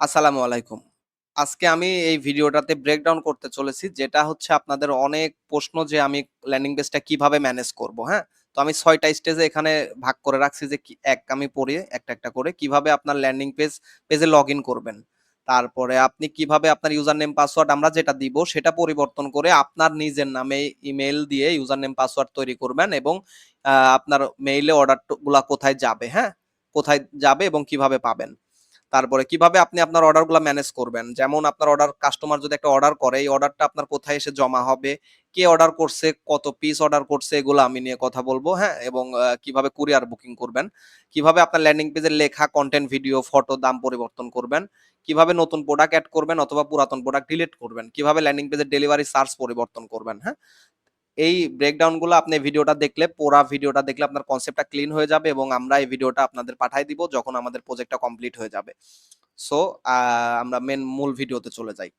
আসসালামু আলাইকুম। আজকে আমি এই ভিডিওটাতে ব্রেকডাউন করতে চলেছি যেটা হচ্ছে আপনাদের অনেক প্রশ্ন যে আমি ল্যান্ডিং পেজটা কীভাবে ম্যানেজ করব, হ্যাঁ? তো আমি ৬ টা স্টেজে এখানে ভাগ করে রাখছি যে এক আমি পড়ি একটা, একটা করে কীভাবে আপনার ল্যান্ডিং পেজ পেজে লগইন করবেন। তারপরে আপনি কীভাবে আপনার ইউজার নেম পাসওয়ার্ড আমরা যেটা দিব সেটা পরিবর্তন করে আপনার নিজের নামে ইমেইল দিয়ে ইউজার নেম পাসওয়ার্ড তৈরি করবেন এবং আপনার মেইলে অর্ডার ট গুলা কোথায় যাবে, হ্যাঁ? কোথায় যাবে এবং কীভাবে পাবেন। তারপরে কীভাবে আপনি আপনার অর্ডারগুলা ম্যানেজ করবেন। যেমন আপনার অর্ডার কাস্টমার যদি একটা অর্ডার করে, এই অর্ডারটা আপনার কোথায় এসে জমা হবে, কে অর্ডার করছে, কত পিস অর্ডার করছে এগুলো আমি নিয়ে কথা বলব হ্যাঁ? এবং কীভাবে কুরিয়ার বুকিং করবেন। কীভাবে আপনার ল্যান্ডিং পেজের লেখা, কন্টেন্ট ভিডিও, ফটো দাম পরিবর্তন করবেন। কীভাবে নতুন প্রোডাক্ট অ্যাড করবেন অথবা পুরাতন প্রোডাক্ট ডিলিট করবেন। কীভাবে ল্যান্ডিং পেজের ডেলিভারি চার্জ পরিবর্তন করবেন, হ্যাঁ? এই ব্রেকডাউনগুলো আপনি ভিডিওটা দেখলে, পুরা ভিডিওটা দেখলে আপনার কনসেপ্টটা ক্লিন হয়ে যাবে এবং আমরা এই ভিডিওটা আপনাদের পাঠিয়ে দিব যখন আমাদের প্রজেক্টটা কমপ্লিট হয়ে যাবে। সো আমরা মেন মূল ভিডিওতে চলে যাই।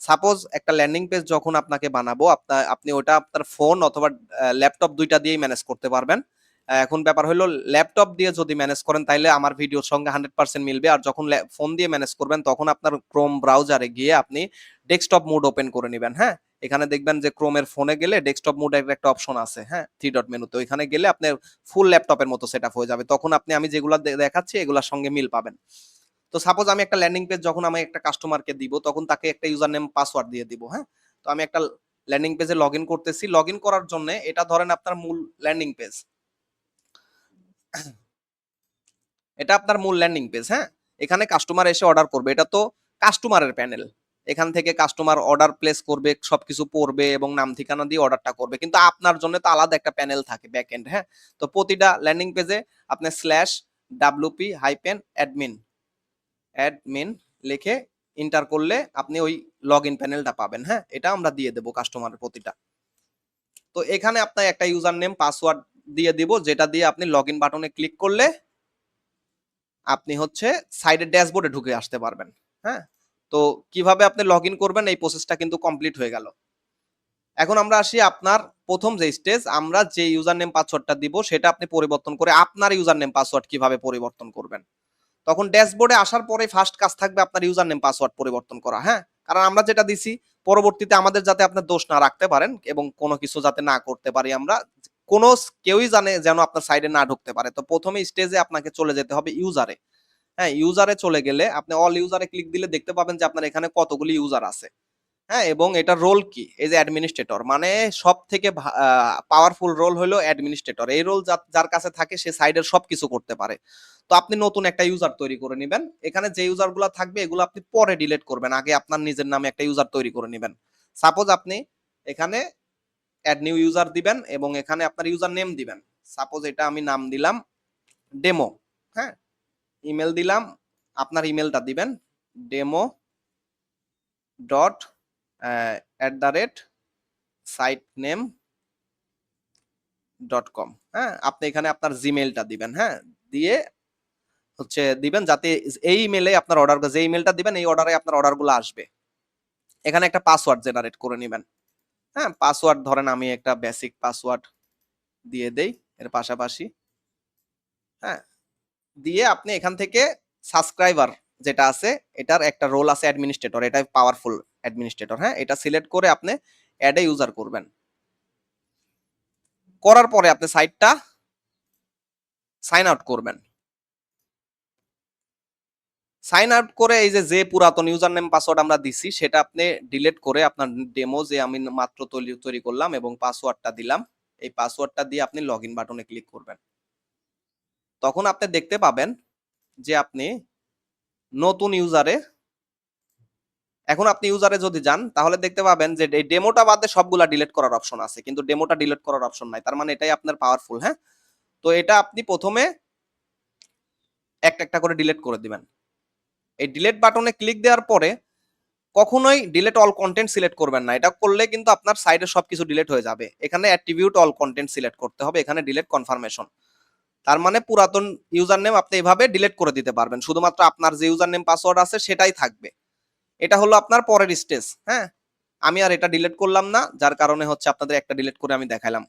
সাপোজ একটা ল্যান্ডিং পেজ যখন আপনাকে বানাবো, আপনা, আপনি ওটা আপনার ফোন অথবা ল্যাপটপ দুইটা দিয়েই ম্যানেজ করতে পারবেন। এখন ব্যাপার হলো ল্যাপটপ দিয়ে যদি ম্যানেজ করেন তাহলে আমার ভিডিওর সঙ্গে 100% মিলবে। আর যখন ফোন দিয়ে ম্যানেজ করবেন, তখন আপনার ক্রোম ব্রাউজারে গিয়ে আপনি ডেস্কটপ মোড ওপেন করে নেবেন হ্যাঁ? এখানে দেখবেন যে ক্রোমের ফোনে গেলে ডেস্কটপ মোড একটা অপশন আছে, হ্যাঁ? থ্রি ডট মেনুতে। ওইখানে গেলে আপনার ফুল ল্যাপটপের মতো সেটআপ হয়ে যাবে। তখন আপনি আমি যেগুলা দেখাচ্ছি এগুলোর সঙ্গে মিল পাবেন। তো সাপোজ আমি একটা ল্যান্ডিং পেজ যখন আমি একটা কাস্টমারকে দিব তখন তাকে একটা ইউজার নেম পাসওয়ার্ড দিয়ে দিব, হ্যাঁ? তো আমি একটা ল্যান্ডিং পেজে লগ ইন করতেছি। লগ ইন করার জন্যে এটা ধরেন আপনার মূল ল্যান্ডিং পেজ। এটা আপনার মূল ল্যান্ডিং পেজ, হ্যাঁ? এখানে কাস্টমার এসে অর্ডার করবে। এটা তো কাস্টমারের প্যানেল। এখান থেকে কাস্টমার অর্ডার প্লেস করবে, সবকিছু পড়বে এবং নাম ঠিকানা দিয়ে অর্ডারটা করবে। কিন্তু আপনার জন্য তো আলাদা একটা প্যানেল থাকে ব্যাকএন্ড, হ্যাঁ? তো প্রতিটা ল্যান্ডিং পেজে আপনি slash wp hyphen admin admin লিখে ইন্টার করলে আপনি ওই লগইন প্যানেলটা পাবেন, হ্যাঁ? এটা আমরা দিয়ে দেব কাস্টমারের প্রতিটা। তো এখানে আপনার একটা ইউজার নেম পাসওয়ার্ড দিয়ে দিব যেটা দিয়ে আপনি লগইন বাটনে ক্লিক করলে আপনি হচ্ছে সাইডের ড্যাশবোর্ডে ঢুকে আসতে পারবেন, হ্যাঁ? তো কীভাবে আপনি লগ ইন করবেন এই প্রসেসটা কিন্তু কমপ্লিট হয়ে গেল। এখন আমরা আসি আপনার প্রথম যে স্টেজ আমরা যে ইউজার নেম পাসওয়ার্ডটা দিব সেটা আপনি পরিবর্তন করে আপনার ইউজার নেম পাসওয়ার্ড কীভাবে পরিবর্তন করবেন। তখন ড্যাশবোর্ডে আসার পরে ফার্স্ট কাজ থাকবে আপনার ইউজার নেম পাসওয়ার্ড পরিবর্তন করা, হ্যাঁ? কারণ আমরা যেটা দিছি পরবর্তীতে আমাদের যাতে আপনার দোষ না রাখতে পারেন এবং কোন কিছু যাতে না করতে পারি আমরা কোনো কেউই জানে যেন আপনার সাইডে না ঢুকতে পারে। তো ১ম এ স্টেজে আপনাকে চলে যেতে হবে ইউজারে। হ্যাঁ? ইউজারে চলে গেলে আপনি অল ইউজারে ক্লিক দিলে দেখতে পাবেন যে আপনার এখানে কতগুলি ইউজার আছে। হ্যাঁ? এবং এটার রোল কি? এই যে অ্যাডমিনিস্ট্রেটর মানে সবথেকে ভা আ পাওয়ারফুল রোল হইল অ্যাডমিনিস্ট্রেটর। এই রোল যার কাছে থাকে সে সাইডের সব কিছু করতে পারে। তো আপনি নতুন একটা ইউজার তৈরি করে নেবেন এখানে যে ইউজারগুলো থাকবে এগুলো আপনি পরে ডিলিট করবেন। আগে আপনার নিজের নামে একটা ইউজার তৈরি করে নেবেন সাপোজ আপনি এখানে অ্যাড নিউ ইউজার দিবেন এবং এখানে আপনার ইউজার নেম দিবেন। সাপোজ এটা আমি নাম দিলাম ডেমো, হ্যাঁ? ইমেইল দিলাম, আপনার ইমেলটা দিবেন demo dot at the rate site name dot com, হ্যাঁ? আপনি এখানে আপনার জিমেলটা দিবেন, হ্যাঁ? দিয়ে হচ্ছে দিবেন যাতে এই ইমেইলে আপনার অর্ডার যে ইমেইলটা দিবেন এই অর্ডারে আপনার অর্ডারগুলো আসবে। এখানে একটা পাসওয়ার্ড জেনারেট করে নেবেন হ্যাঁ? পাসওয়ার্ড ধরেন আমি একটা বেসিক পাসওয়ার্ড দিয়ে দেই এর পাশাপাশি। হ্যাঁ? দিয়ে আপনি এখান থেকে সাবস্ক্রাইবার যেটা আছে এটার একটা রোল আছে অ্যাডমিনিস্ট্রেটর এটা পাওয়ারফুল অ্যাডমিনিস্ট্রেটর, হ্যাঁ? এটা সিলেক্ট করে আপনি এ ইউজার করবেন। করার পরে আপনি সাইটটা সাইন আউট করবেন। সাইন আউট করে এই যে, যে পুরাতন ইউজার নেম পাসওয়ার্ড আমরা দিছি সেটা আপনি ডিলিট করে আপনার ডেমো যে আমি মাত্র তৈরি তৈরি করলাম এবং পাসওয়ার্ডটা দিলাম। এই পাসওয়ার্ডটা দিয়ে আপনি লগইন বাটনে ক্লিক করবেন। তখন আপনি দেখতে পাবেন যে আপনি নতুন ইউজারে এখন আপনি ইউজারে যদি যান তাহলে দেখতে পাবেন যে এই ডেমোটা বাদে সবগুলা ডিলিট করার অপশন আছে। কিন্তু ডেমোটা ডিলিট করার অপশন নাই। তার মানে এটাই আপনার পাওয়ারফুল, হ্যাঁ? তো এটা আপনি ১ম এ একটা, একটা করে ডিলিট করে দিবেন। এই ডিলিট বাটনে ক্লিক দেওয়ার পরে কখনোই ডিলিট অল কন্টেন্ট সিলেক্ট করবেন না। এটা করলে কিন্তু আপনার সাইডের সবকিছু ডিলিট হয়ে যাবে। এখানে অ্যাট্রিবিউট অল কনটেন্ট সিলেক্ট করতে হবে। এখানে ডিলিট কনফার্মেশন। তার মানে পুরাতন ইউজার নেম আপনি এভাবে ডিলিট করে দিতে পারবেন। শুধুমাত্র আপনার যে ইউজার নেম পাসওয়ার্ড আছে সেটাই থাকবে। এটা হলো আপনার পরের স্টেজ, হ্যাঁ? আমি আর এটা ডিলিট করলাম না। যার কারণে হচ্ছে আপনাদের একটা ডিলিট করে আমি দেখালাম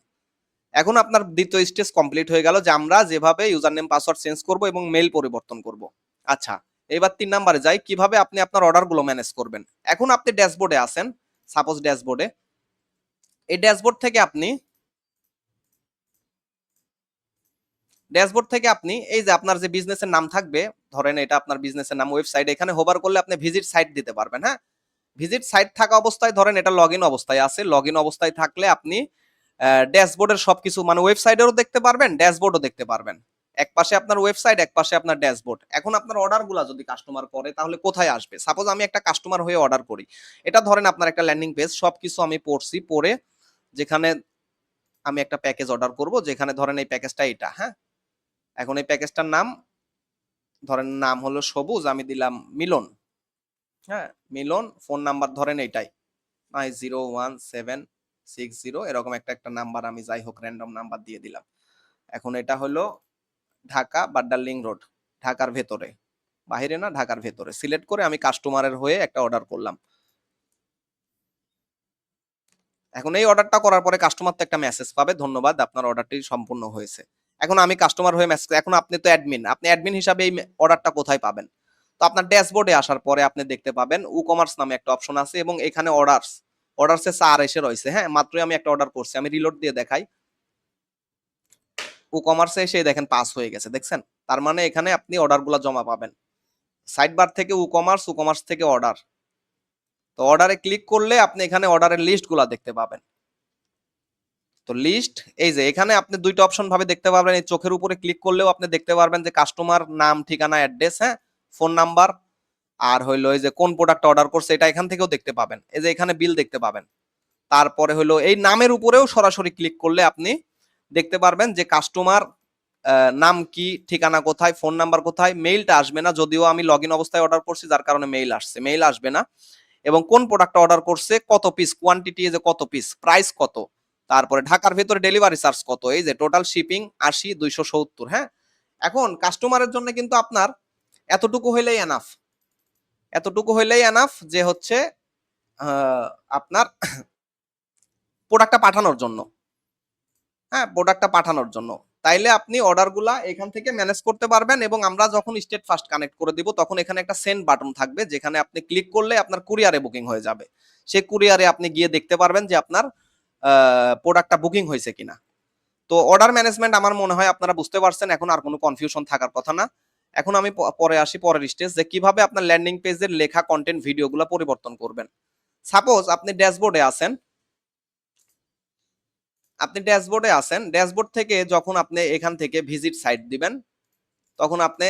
এখন আপনার দ্বিতীয় স্টেজ কমপ্লিট হয়ে গেল যে আমরা যেভাবে ইউজার নেম পাসওয়ার্ড চেঞ্জ করব এবং মেইল পরিবর্তন করব। আচ্ছা, এবার তিন নাম্বারে যাই কীভাবে আপনি আপনার অর্ডারগুলো ম্যানেজ করবেন এখন আপনি ড্যাশবোর্ডে আছেন সাপোজ ড্যাশবোর্ডে এই ড্যাশবোর্ড থেকে আপনি ড্যাশবোর্ড থেকে আপনি, এই যে আপনার যে বিজনেসের নাম থাকবে, ধরেন এটা আপনার বিজনেসের নাম ওয়েবসাইট এখানে হোভার করলে আপনি ভিজিট সাইট দিতে পারবেন হ্যাঁ? ভিজিট সাইট থাকা অবস্থায়, ধরেন এটা লগ ইন অবস্থায় আছে লগ ইন অবস্থায় থাকলে আপনি ড্যাশবোর্ডের সবকিছু মানে ওয়েবসাইটেরও দেখতে পারবেন, ড্যাশবোর্ডও দেখতে পারবেন। এক পাশে আপনার ওয়েবসাইট এক পাশে আপনার ড্যাশবোর্ড। এখন আপনার অর্ডারগুলো যদি কাস্টমার করে, তাহলে কোথায় আসবে? সাপোজ আমি একটা কাস্টমার হয়ে অর্ডার করি। এটা ধরেন আপনার একটা ল্যান্ডিং পেজ সবকিছু আমি পড়ছি, পড়ে যেখানে আমি একটা প্যাকেজ অর্ডার করব, যেখানে ধরেন এই প্যাকেজটা এটা হ্যাঁ? এখন এই প্যাকেজটার নাম, ধরেন নাম হলো সবুজ, আমি দিলাম মিলন। হ্যাঁ মিলন, ফোন নাম্বার ধরেন এইটাই। নাই zero one seven six zero এরকম একটা একটা নাম্বার, আমি যাই হোক র্যান্ডম নাম্বার দিয়ে দিলাম। এখন এটা হলো ঢাকা বাড্ডার লিং রোড, ঢাকার ভেতরে। বাহিরে না, ঢাকার ভেতরে। সিলেক্ট করে আমি কাস্টমারের হয়ে একটা অর্ডার করলাম। এখন এই অর্ডারটা করার পরে কাস্টমার তো একটা মেসেজ পাবে, ধন্যবাদ, আপনার অর্ডারটি সম্পূর্ণ হয়েছে। এখন আমি কাস্টমার হয়ে মেসেজ এখন আপনি তো অ্যাডমিন আপনি অ্যাডমিন হিসাবে এই অর্ডারটা কোথায় পাবেন? তো আপনার ড্যাশবোর্ডে আসার পরে আপনি দেখতে পাবেন উ কমার্স নামে একটা অপশন আছে এবং এখানে অর্ডারস অর্ডারসে চার এসে রয়েছে। হ্যাঁ মাত্রই আমি একটা অর্ডার করছি। আমি রিলোড দিয়ে দেখাই। উ কমার্সে এসে দেখেন পাস হয়ে গেছে, দেখছেন? তার মানে এখানে আপনি অর্ডারগুলো জমা পাবেন। সাইড বার থেকে উ কমার্স উ কমার্স থেকে অর্ডার তো অর্ডারে ক্লিক করলে আপনি এখানে অর্ডারের লিস্টগুলো দেখতে পাবেন। তো লিস্ট এই যে এখানে আপনি দুইটা অপশন ভাবে দেখতে পারবেন। এই চোখের উপরে ক্লিক করলেও আপনি দেখতে পারবেন যে কাস্টমার নাম, ঠিকানা অ্যাড্রেস হ্যাঁ? ফোন নাম্বার আর হইল এই যে কোন প্রোডাক্ট অর্ডার করছে, এটা এখান থেকেও দেখতে পাবেন। এই যে এখানে বিল দেখতে পাবেন। তারপরে হলো এই নামের উপরেও সরাসরি ক্লিক করলে আপনি দেখতে পারবেন যে কাস্টমার নাম কি, ঠিকানা কোথায় ফোন নাম্বার কোথায় মেইলটা আসবে না, যদিও আমি লগ ইন অবস্থায় অর্ডার করছি, যার কারণে মেইল আসছে। মেইল আসবে না। এবং কোন প্রোডাক্টটা অর্ডার করছে, কত পিস কোয়ান্টিটি যে কত পিস প্রাইস কত। তারপরে ঢাকার ভেতরে ডেলিভারি চার্জ কত? এই যে টোটাল শিপিং আশি, দুইশো সত্তর হ্যাঁ? এখন কাস্টমারের জন্য কিন্তু আপনার এতটুকু হইলেই এনাফ এতটুকু হইলেই এনাফ যে হচ্ছে আপনার প্রোডাক্টটা পাঠানোর জন্য। হ্যাঁ প্রোডাক্টটা পাঠানোর জন্য। তাইলে আপনি অর্ডারগুলা এখান থেকে ম্যানেজ করতে পারবেন এবং আমরা যখন স্টেট ফার্স্ট কানেক্ট করে দিব, তখন এখানে একটা সেন্ড বাটন থাকবে, যেখানে আপনি ক্লিক করলে আপনার কুরিয়ারে বুকিং হয়ে যাবে। সেই কুরিয়ারে আপনি গিয়ে দেখতে পারবেন যে আপনার প্রোডাক্টটা বুকিং হয়েছে কিনা। তো অর্ডার ম্যানেজমেন্ট আমার মনে হয় আপনারা বুঝতে পারছেন, এখন আর কোনো কনফিউশন থাকার কথা না। এখন আমি পরে আসি পরের স্টেজ যে কীভাবে আপনার ল্যান্ডিং পেজের লেখা কন্টেন্ট ভিডিওগুলো পরিবর্তন করবেন। সাপোজ আপনি ড্যাশবোর্ডে আছেন। আপনি ড্যাশবোর্ডে আছেন ড্যাশবোর্ড থেকে যখন আপনি এখান থেকে ভিজিট সাইট দিবেন, তখন আপনি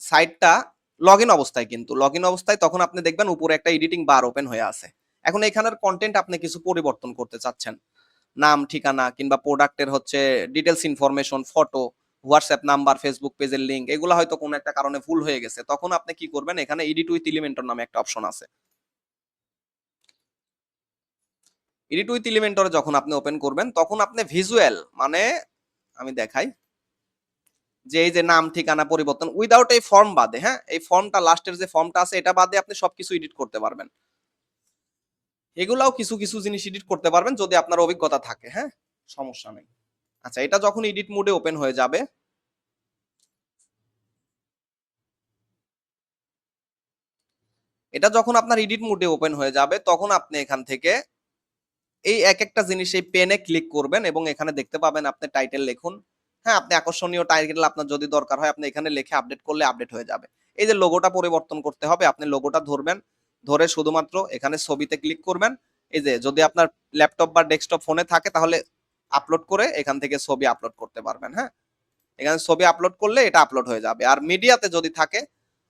সাইটটা লগ ইন অবস্থায় কিন্তু লগ ইন অবস্থায় তখন আপনি দেখবেন উপরে একটা এডিটিং বার ওপেন হয়ে আছে। এখন এখানের কন্টেন্ট আপনি কিছু পরিবর্তন করতে চাচ্ছেন। নাম, ঠিকানা কিংবা প্রোডাক্টের হচ্ছে details information photo WhatsApp number Facebook পেজের লিঙ্ক এগুলো হয়তো কোনো একটা কারণে ভুল হয়ে গেছে। তখন আপনি কি করবেন? এখানে এডিট উইথ এলিমেন্টর নামে একটা অপশন আছে। এডিট উইথ এলিমেন্টরে যখন আপনি ওপেন করবেন, তখন আপনি ভিজুয়াল মানে আমি দেখাই, যে এই যে নাম, ঠিকানা, পরিবর্তন উইদাউট এই ফর্ম বাদে হ্যাঁ? এই ফর্মটা লাস্টের যে ফর্মটা আছে, এটা বাদে আপনি সবকিছু এডিট করতে পারবেন। এগুলাও কিছু কিছু জিনিস এডিট করতে পারবেন যদি আপনার অভিজ্ঞতা থাকে হ্যাঁ? সমস্যা নেই। আচ্ছা এটা যখন এডিট মোডে ওপেন হয়ে যাবে, এটা যখন আপনার এডিট মোডে ওপেন হয়ে যাবে, তখন আপনি এখান থেকে এই এক একটা জিনিস এই পেনে ক্লিক করবেন এবং এখানে দেখতে পাবেন আপনি টাইটেল লিখুন। হ্যাঁ আপনি আকর্ষণীয় টাইটেল আপনার যদি দরকার হয়, আপনি এখানে লিখে আপডেট করলে আপডেট হয়ে যাবে। এই যে লোগোটা পরিবর্তন করতে হবে, আপনি লোগোটা ধরবেন। ধরে শুধুমাত্র এখানে ছবিতে ক্লিক করবেন। এই যে যদি আপনার ল্যাপটপ বা ডেস্কটপ ফোনে থাকে তাহলে আপলোড করে এখান থেকে ছবি আপলোড করতে পারবেন হ্যাঁ? এখানে ছবি আপলোড করলে এটা আপলোড হয়ে যাবে। আর মিডিয়াতে যদি থাকে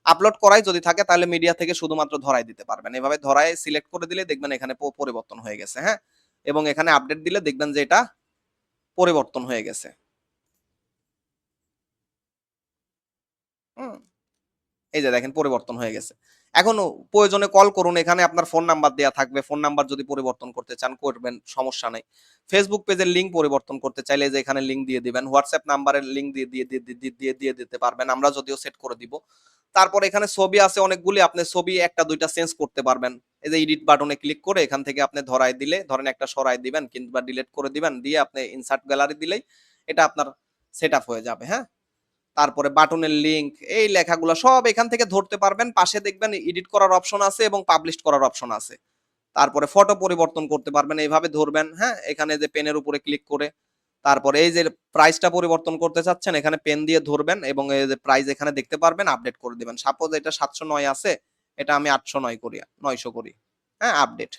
আপলোড করাই যদি থাকে তাহলে মিডিয়া থেকে শুধুমাত্র ধরাই দিতে পারবেন। এভাবে ধরাই সিলেক্ট করে দিলে দেখবেন এখানে পরিবর্তন হয়ে গেছে হ্যাঁ? এবং এখানে আপডেট দিলে দেখবেন যে এটা পরিবর্তন হয়ে গেছে। এই যে দেখেন পরিবর্তন হয়ে গেছে। এখন প্রয়োজনে কল করুন, এখানে আপনার ফোন নাম্বার দেওয়া থাকবে। ফোন নাম্বার যদি পরিবর্তন করতে চান, করবেন, সমস্যা নেই। ফেসবুক পেজের লিঙ্ক পরিবর্তন করতে চাইলে যে এখানে লিঙ্ক দিয়ে দিবেন। হোয়াটসঅ্যাপ নাম্বারের লিঙ্ক দিয়ে দিয়ে দিয়ে দিয়ে দিয়ে দিতে পারবেন। আমরা যদিও সেট করে দিব। তারপর এখানে ছবি আছে অনেকগুলি। আপনি ছবি একটা, দুইটা চেঞ্জ করতে পারবেন। এই যে এডিট বাটনে ক্লিক করে এখান থেকে আপনি ধরাই দিলে, ধরেন একটা সরাই দিবেন কিংবা ডিলিট করে দিবেন, দিয়ে আপনি ইনসার্ট গ্যালারি দিলেই এটা আপনার সেট আপ হয়ে যাবে হ্যাঁ? তারপরে বাটনের লিঙ্ক এই লেখাগুলো সব এখান থেকে ধরতে পারবেন। পাশে দেখবেন এডিট করার অপশন আছে এবং পাবলিশ করার অপশন আছে। তারপরে ফটো পরিবর্তন করতে পারবেন, এইভাবে ধরবেন হ্যাঁ? এখানে যে পেনের উপরে ক্লিক করে। তারপরে এই যে প্রাইসটা পরিবর্তন করতে চাচ্ছেন, এখানে পেন দিয়ে ধরবেন এবং এই যে প্রাইস এখানে দেখতে পারবেন আপডেট করে দিবেন। সাপোজ এটা সাতশো নয় আছে, এটা আমি আটশো নয় করি, নয়শো করি হ্যাঁ? আপডেট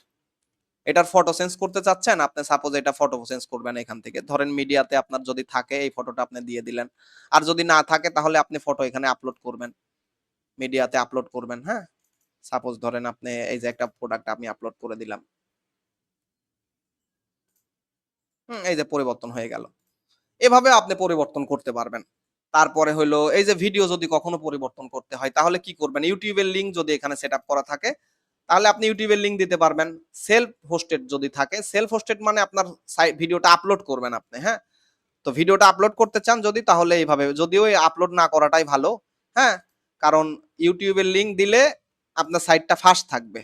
এটার ফটো চেঞ্জ করতে চাচ্ছেন, আপনি সাপোজ এটা ফটো চেঞ্জ করবেন এখান থেকে। ধরেন মিডিয়াতে আপনার যদি থাকে, এই ফটোটা আপনি দিয়ে দিলেন। আর যদি না থাকে, তাহলে আপনি ফটো এখানে আপলোড করবেন। মিডিয়াতে আপলোড করবেন হ্যাঁ? সাপোজ ধরেন আপনি এই যে একটা প্রোডাক্ট আমি আপলোড করে দিলাম। হুম, এই যে পরিবর্তন হয়ে গেল। এভাবে আপনি পরিবর্তন করতে পারবেন। তারপরে হলো এই যে ভিডিও যদি কখনো পরিবর্তন করতে হয়, তাহলে কি করবেন? ইউটিউবের লিংক যদি এখানে সেট করা থাকে তাহলে আপনি ইউটিউবের লিংক দিতে পারবেন। সেলফ হোস্টেড যদি থাকে সেলফ হোস্টেড মানে আপনার ভিডিওটা আপলোড করবেন আপনি হ্যাঁ? তো ভিডিওটা আপলোড করতে চান যদি, তাহলে এইভাবে। যদিও আপলোড না করাটাই ভালো হ্যাঁ? কারণ ইউটিউবের লিঙ্ক দিলে আপনার সাইটটা ফাস্ট থাকবে।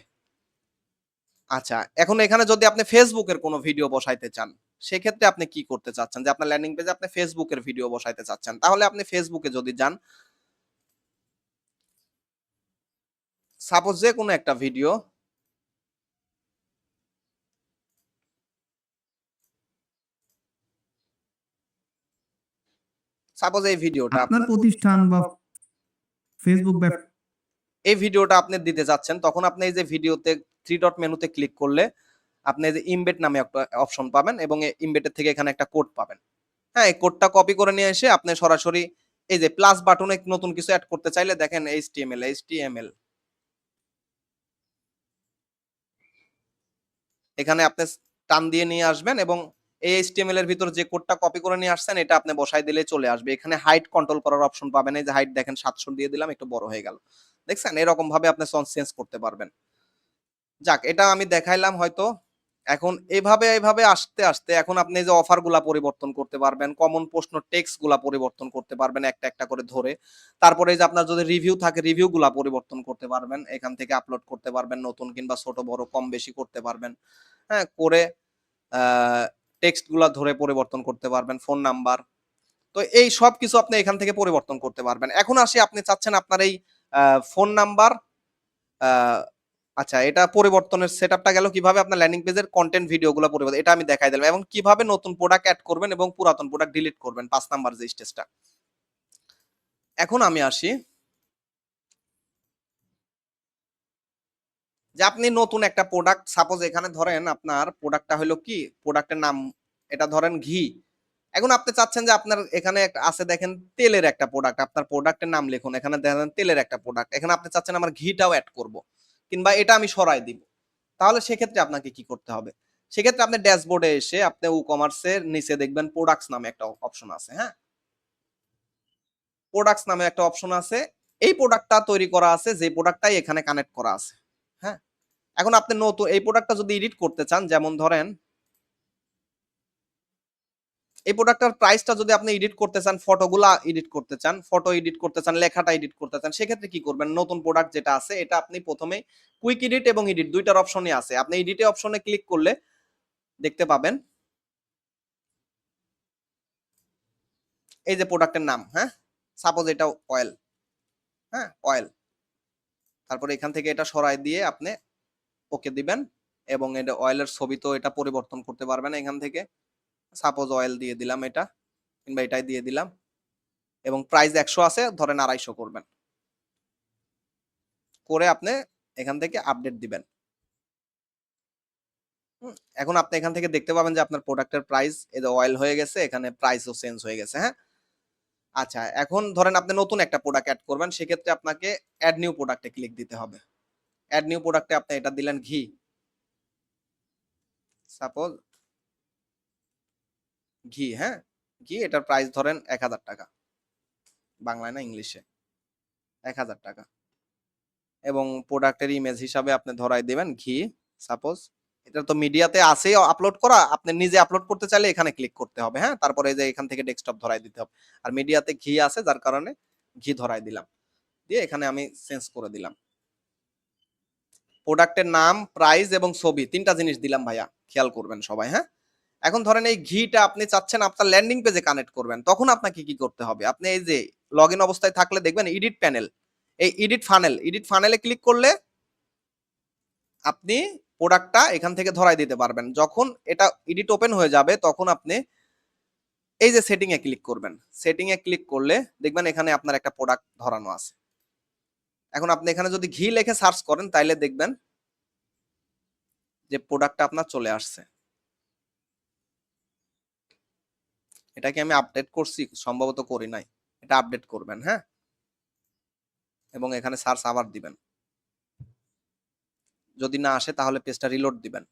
আচ্ছা এখন এখানে যদি আপনি ফেসবুকের কোনো ভিডিও বসাইতে চান, সেক্ষেত্রে আপনি কি করতে চাচ্ছেন? যে আপনার ল্যান্ডিং পেজে আপনি ফেসবুকের ভিডিও বসাইতে চাচ্ছেন। তাহলে আপনি ফেসবুকে যদি যান সাপোজ যে কোনো একটা ভিডিও সাপোজ এই ভিডিওটা আপনার প্রতিষ্ঠান বা ফেসবুক এই ভিডিওটা আপনি দিতে যাচ্ছেন তখন আপনি এই যে ভিডিওতে থ্রি ডট মেনুতে ক্লিক করলে আপনি যে ইমবেড নামে একটা অপশন পাবেন এবং ইমবেডের থেকে এখানে একটা কোড পাবেন। হ্যাঁ এই কোডটা কপি করে নিয়ে এসে আপনি সরাসরি এই যে প্লাস বাটনে নতুন কিছু অ্যাড করতে চাইলে দেখেন এইচটিএমএল এইচটিএমএল এখানে আপনি টান দিয়ে নিয়ে আসবেন এবং এই এইচটিএমএল এর ভিতর যে কোডটা কপি করে নিয়ে আসছেন, এটা আপনি বসাই দিলে চলে আসবে। এখানে হাইট কন্ট্রোল করার অপশন পাবেন। এই যে হাইট দেখেন, সাতশো দিয়ে দিলাম, একটু বড় হয়ে গেল। দেখছেন? এরকম ভাবে আপনি সন চেঞ্জ করতে পারবেন। যাক, এটা আমি দেখাইলাম হয়তো। এখন এভাবে এভাবে আসতে আসতে এখন আপনি যে অফারগুলা পরিবর্তন করতে পারবেন কমন প্রশ্ন টেক্সটগুলা পরিবর্তন করতে পারবেন একটা একটা করে ধরে। তারপরে যে আপনার যদি রিভিউ থাকে রিভিউ গুলা পরিবর্তন করতে পারবেন, এখান থেকে আপলোড করতে পারবেন, নতুন কিংবা ছোট, বড়, কম বেশি করতে পারবেন। হ্যাঁ করে টেক্সটগুলা ধরে পরিবর্তন করতে পারবেন ফোন নাম্বার তো এই সব কিছু আপনি এখান থেকে পরিবর্তন করতে পারবেন। এখন আসি, আপনি চাচ্ছেন আপনার এই ফোন নাম্বার আচ্ছা এটা পরিবর্তনের সেটআপটা গেল কীভাবে আপনার ল্যান্ডিং পেজের কন্টেন্ট ভিডিওগুলো পরিবর্তন, এটা আমি দেখাই দিলাম, এবং কীভাবে নতুন প্রোডাক্ট অ্যাড করবেন এবং পুরাতন প্রোডাক্ট ডিলিট করবেন, পাঁচ নাম্বার যে স্টেজটা এখন আমি আসি। যে আপনি নতুন একটা প্রোডাক্ট সাপোজ এখানে ধরেন আপনার প্রোডাক্টটা হলো কি? প্রোডাক্টের নাম, এটা ধরেন ঘি। এখন আপনি চাচ্ছেন যে আপনার এখানে আছে দেখেন তেলের একটা প্রোডাক্ট আপনার প্রোডাক্টের নাম লিখুন, এখানে দেখেন তেলের একটা প্রোডাক্ট এখানে আপনি চাচ্ছেন আমার ঘিটাও অ্যাড করব। কিংবা এটা আমি সরাই দিব। তাহলে সেক্ষেত্রে আপনাকে কি করতে হবে? সেক্ষেত্রে আপনি ড্যাশবোর্ডে এসে আপনি ই কমার্সের নিচে দেখবেন প্রোডাক্টস নামে একটা অপশন আছে হ্যাঁ? প্রোডাক্টস নামে একটা অপশন আছে। এই প্রোডাক্টটা তৈরি করা আছে, যে প্রোডাক্টটাই এখানে কানেক্ট করা আছে হ্যাঁ? এখন আপনি নতুন, এই প্রোডাক্টটা যদি এডিট করতে চান, যেমন ধরেন এই প্রোডাক্টটার প্রাইসটা যদি আপনি এডিট করতে চান ফটোগুলা এডিট করতে চান ফটো এডিট করতে চান, লেখাটা এডিট করতে চান, সেক্ষেত্রে কি করবেন? নতুন প্রোডাক্ট যেটা আছে, এটা আপনি প্রথমে কুইক এডিট এবং এডিট দুইটার অপশনই আছে। আপনি এডিটে অপশনে ক্লিক করলে দেখতে পাবেন এই যে প্রোডাক্টের নাম হ্যাঁ? সাপোজ এটা অয়েল হ্যাঁ? অয়েল তারপরে এখান থেকে এটা সরাই দিয়ে আপনি ওকে দিবেন এবং এটা অয়েলের ছবি তো এটা পরিবর্তন করতে পারবেন এখান থেকে। সাপোজ অয়েল দিয়ে দিলাম এটা, কিংবা এটাই দিয়ে দিলাম, এবং প্রাইস একশো আছে, ধরেন আড়াইশো করবেন। করে আপনি এখান থেকে আপডেট দিবেন। এখন আপনি এখান থেকে দেখতে পাবেন যে আপনার প্রোডাক্টের প্রাইস যে অয়েল হয়ে গেছে, এখানে প্রাইসও চেঞ্জ হয়ে গেছে হ্যাঁ? আচ্ছা এখন ধরেন আপনি নতুন একটা প্রোডাক্ট অ্যাড করবেন, সেক্ষেত্রে আপনাকে অ্যাড নিউ প্রোডাক্টে ক্লিক দিতে হবে। অ্যাড নিউ প্রোডাক্টে আপনি এটা দিলেন ঘি। সাপোজ ঘি হ্যাঁ? ঘি, এটার প্রাইস ধরেন এক হাজার টাকা। বাংলায় না ইংলিশে। এক হাজার টাকা। এবং প্রোডাক্টের ইমেজ হিসাবে আপনি ধরাই দেবেন ঘি সাপোজ এটা তো মিডিয়াতে আছেই আপলোড করা। আপনি নিজে আপলোড করতে চাইলে এখানে ক্লিক করতে হবে হ্যাঁ? তারপরে যে এখান থেকে ডেস্কটপ ধরাই দিতে হবে। আর মিডিয়াতে ঘি আছে, যার কারণে ঘি ধরাই দিলাম। দিয়ে এখানে আমি চেঞ্জ করে দিলাম। প্রোডাক্টের নাম প্রাইস এবং ছবি, তিনটা জিনিস দিলাম ভাইয়া। খেয়াল করবেন সবাই হ্যাঁ? এখন ধরেন এই ঘিটা আপনি চাচ্ছেন আপনার ল্যান্ডিং পেজে কানেক্ট করবেন, তখন আপনাকে কি করতে হবে? আপনি এই যে লগ ইন অবস্থায় থাকলে দেখবেন এডিট প্যানেল এই এডিট ফানেল এডিট ফানেলে ক্লিক করলে আপনি প্রোডাক্টটা এখান থেকে ধরাই দিতে পারবেন। যখন এটা এডিট ওপেন হয়ে যাবে, তখন আপনি এই যে সেটিং এ ক্লিক করবেন। সেটিং এ ক্লিক করলে দেখবেন এখানে আপনার একটা প্রোডাক্ট ধরানো আছে। এখন আপনি এখানে যদি ঘি লেখে সার্চ করেন, তাইলে দেখবেন যে প্রোডাক্টটা আপনার চলে আসছে। এটা কি আমি আপডেট করছি, সম্ভবত করি নাই। এটা আপডেট করবেন হ্যাঁ? এবং এখানে সার্চ আবার দিবেন। যদি না আসে, তাহলে পেজটা রিলোড দিবেন।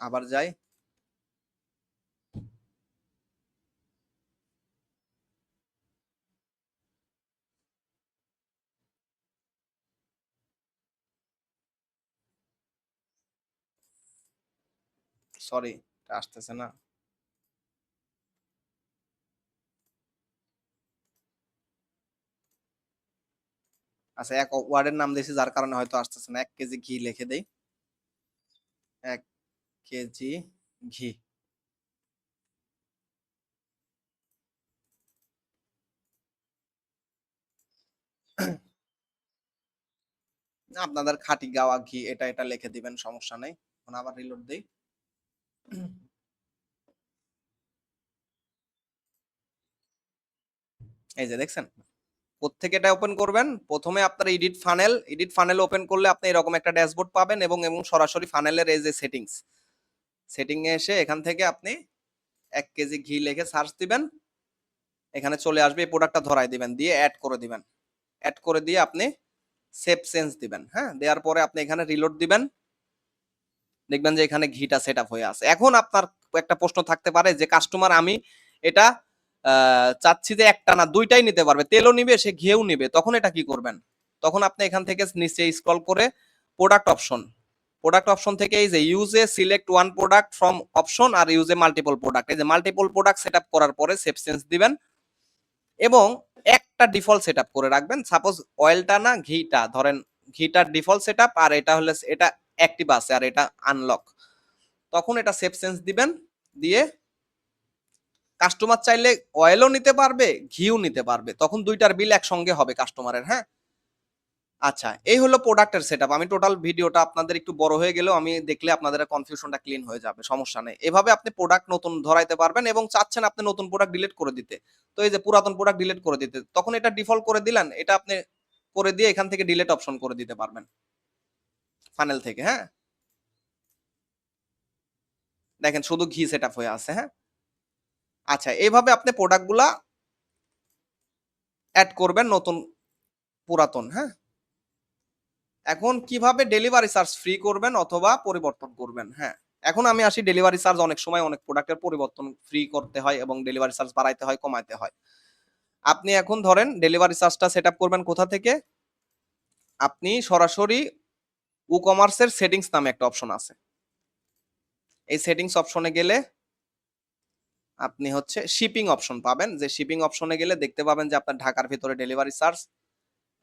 আবার যাই। সরি আসতেছে না। আচ্ছা এক ওয়ার্ডের নাম দিয়েছি, যার কারণে হয়তো আসতেছে না। এক কেজি ঘি লিখে দেই। এক কেজি ঘি। আপনাদের খাঁটি গাওয়া ঘি, এটা এটা লিখে দিবেন, সমস্যা নেই। এখন আবার রিলোড দেই। এই যে দেখছেন কোত্থেকে এটা ওপেন করবেন। প্রথমে আপনার edit funnel edit funnel open করলে আপনি এরকম একটা ড্যাশবোর্ড পাবেন এবং এবং সরাসরি ফানেলের এই যে সেটিংস সেটিং এ এসে এখান থেকে আপনি এক কেজি ঘি লিখে সার্চ দিবেন। এখানে চলে আসবে, এই প্রোডাক্টটা ধরাই দিবেন, দিয়ে অ্যাড করে দিবেন। অ্যাড করে দিয়ে আপনি সেভ সেন্স দিবেন হ্যাঁ? দেওয়ার পরে আপনি এখানে রিলোড দিবেন। দেখবেন যে এখানে ঘিটা সেট হয়ে আছে। এখন আপনার একটা প্রশ্ন থাকতে পারে যে কাস্টমার আমি এটা চাচ্ছি যে একটা না, দুইটাই নিতে পারবে। তেলও নিবে, সে ঘিয়েও নিবে। তখন এটা কি করবেন? তখন আপনি এখান থেকে নিচে স্ক্রল করে প্রোডাক্ট অপশন প্রোডাক্ট অপশন থেকে এই যে ইউজে select one product from option আর ইউজে মাল্টিপল প্রোডাক্ট এই যে মাল্টিপল প্রোডাক্ট সেট করার পরে সেভ সেন্স দিবেন এবং একটা ডিফল্ট সেট করে রাখবেন। সাপোজ অয়েলটা না, ঘিটা, ধরেন ঘিটার ডিফল্ট সেট আর এটা হলে, এটা অ্যাক্টিভ আছে আর এটা আনলক তখন এটা সেভ সেন্স দিবেন, দিয়ে কাস্টমার চাইলে অয়েলও নিতে পারবে, ঘিও নিতে পারবে। তখন দুইটার বিল একসঙ্গে হবে কাস্টমারের হ্যাঁ? আচ্ছা এই হলো প্রোডাক্টের সেটআপ আমি টোটাল ভিডিওটা আপনাদের একটু বড় হয়ে গেলেও আমি দেখলে আপনাদের কনফিউশনটা ক্লিন হয়ে যাবে, সমস্যা নেই। এভাবে আপনি প্রোডাক্ট নতুন ধরাইতে পারবেন এবং চাচ্ছেন আপনি নতুন প্রোডাক্ট ডিলিট করে দিতে। তো এই যে পুরাতন প্রোডাক্ট ডিলিট করে দিতে, তখন এটা ডিফল্ট করে দিলেন, এটা আপনি করে দিয়ে এখান থেকে ডিলিট অপশন করে দিতে পারবেন। ফানেল থেকে হ্যাঁ? দেখেন শুধু ঘি সেট আপ হয়ে আছে হ্যাঁ? আচ্ছা এইভাবে আপনি প্রোডাক্টগুলা অ্যাড করবেন নতুন পুরাতন হ্যাঁ? এখন কীভাবে ডেলিভারি চার্জ ফ্রি করবেন অথবা পরিবর্তন করবেন হ্যাঁ? এখন আমি আসি ডেলিভারি চার্জ অনেক সময় অনেক প্রোডাক্টের পরিবর্তন ফ্রি করতে হয় এবং ডেলিভারি চার্জ বাড়াইতে হয়, কমাইতে হয়। আপনি এখন ধরেন ডেলিভারি চার্জটা সেট করবেন কোথা থেকে? আপনি সরাসরি ই কমার্সের সেটিংস নামে একটা অপশন আছে। এই সেটিংস অপশনে গেলে আপনি হচ্ছে শিপিং অপশন পাবেন। যে শিপিং অপশনে গেলে দেখতে পাবেন যে আপনার ঢাকার ভেতরে ডেলিভারি চার্জ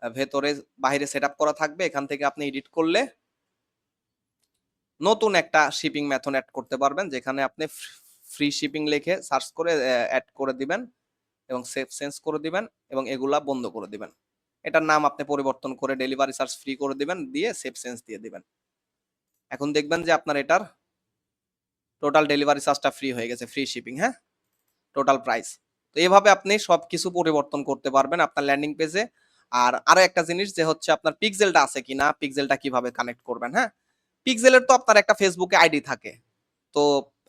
ভেতরে বাইরে সেট করা থাকবে। এখান থেকে আপনি এডিট করলে নতুন একটা শিপিং মেথড অ্যাড করতে পারবেন, যেখানে আপনি ফ্রি শিপিং লিখে সার্চ করে অ্যাড করে দিবেন এবং সেভ সেন্স করে দিবেন এবং এগুলা বন্ধ করে দিবেন। এটার নাম আপনি পরিবর্তন করে ডেলিভারি চার্জ ফ্রি করে দিবেন, দিয়ে সেফ সেন্স দিয়ে দিবেন। এখন দেখবেন যে আপনার এটার টোটাল ডেলিভারি চার্জটা ফ্রি হয়ে গেছে ফ্রি শিপিং হ্যাঁ? টোটাল প্রাইস তো এভাবে আপনি সবকিছু পরিবর্তন করতে পারবেন আপনার ল্যান্ডিং পেজে আর আরও একটা জিনিস যে হচ্ছে আপনার পিক্সেলটা আছে কিনা পিক্সেলটা কীভাবে কানেক্ট করবেন হ্যাঁ? পিক্সেলের তো আপনার একটা ফেসবুকে আইডি থাকে। তো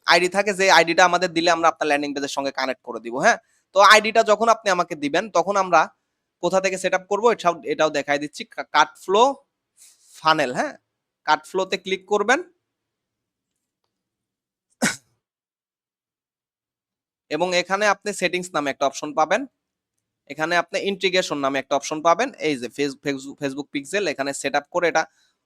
আইডি থাকে যে আইডিটা আমাদের দিলে আমরা আপনার ল্যান্ডিং পেজের সঙ্গে কানেক্ট করে দিব হ্যাঁ? তো আইডিটা যখন আপনি আমাকে দিবেন, তখন আমরা কোথা থেকে সেট আপ করব? এটাও এটাও দেখাই দিচ্ছি। কাট ফ্লো ফানেল হ্যাঁ? কাট ফ্লোতে ক্লিক করবেন। এবং এখানে আপনি সেটিংস নামে একটা অপশন পাবেন। এখানে আপনি ইন্টিগ্রেশন নামে একটা অপশন পাবেন। এই যে ফেসবুক পিক্সেল এখানে সেট করে এটা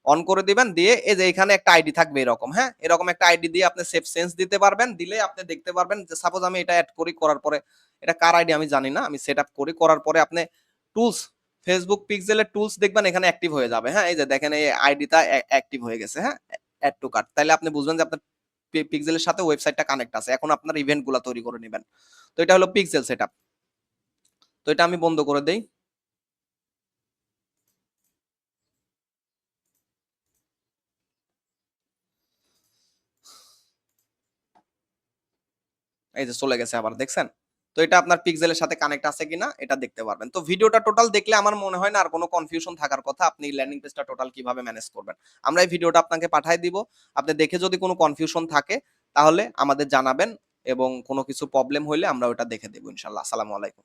অন করে দিবেন। দিয়ে এই যে এখানে একটা আইডি থাকবে এরকম হ্যাঁ? এরকম একটা আইডি দিয়ে আপনি সেফ সেন্স দিতে পারবেন। দিলে আপনি দেখতে পারবেন যে সাপোজ আমি এটা অ্যাড করি করার পরে, এটা কার আইডি আমি জানি না। আমি সেট আপ করি করার পরে আপনি টুলস ফেসবুক পিক্সেলের টুলস দেখবেন এখানে অ্যাক্টিভ হয়ে যাবে। হ্যাঁ এই যে দেখেন এই আইডিটা অ্যাক্টিভ হয়ে গেছে হ্যাঁ অ্যাড টু কার্ট তাহলে আপনি বুঝবেন যে আপনার পিক্সেলের সাথে ওয়েবসাইটটা কানেক্ট আছে। এখন আপনার ইভেন্টগুলা তৈরি করে নেবেন। তো এটা হলো পিক্সেল সেটআপ তো এটা আমি বন্ধ করে দেই। এই যে চলে গেছে আবার, দেখছেন? তো এটা আপনার পিক্সেলের সাথে কানেক্ট আছে কিনা, এটা দেখতে পারবেন। তো ভিডিওটা টোটাল দেখলে আমার মনে হয় না আর কোনো কনফিউশন থাকার কথা, আপনি ল্যান্ডিং পেজটা টোটাল কীভাবে ম্যানেজ করবেন। আমরা এই ভিডিওটা আপনাকে পাঠিয়ে দিব। আপনি দেখে যদি কোনো কনফিউশন থাকে, তাহলে আমাদের জানাবেন এবং কোনো কিছু প্রবলেম হইলে আমরা ওটা দেখে দেবো ইনশাল্লাহ। আসসালামু আলাইকুম।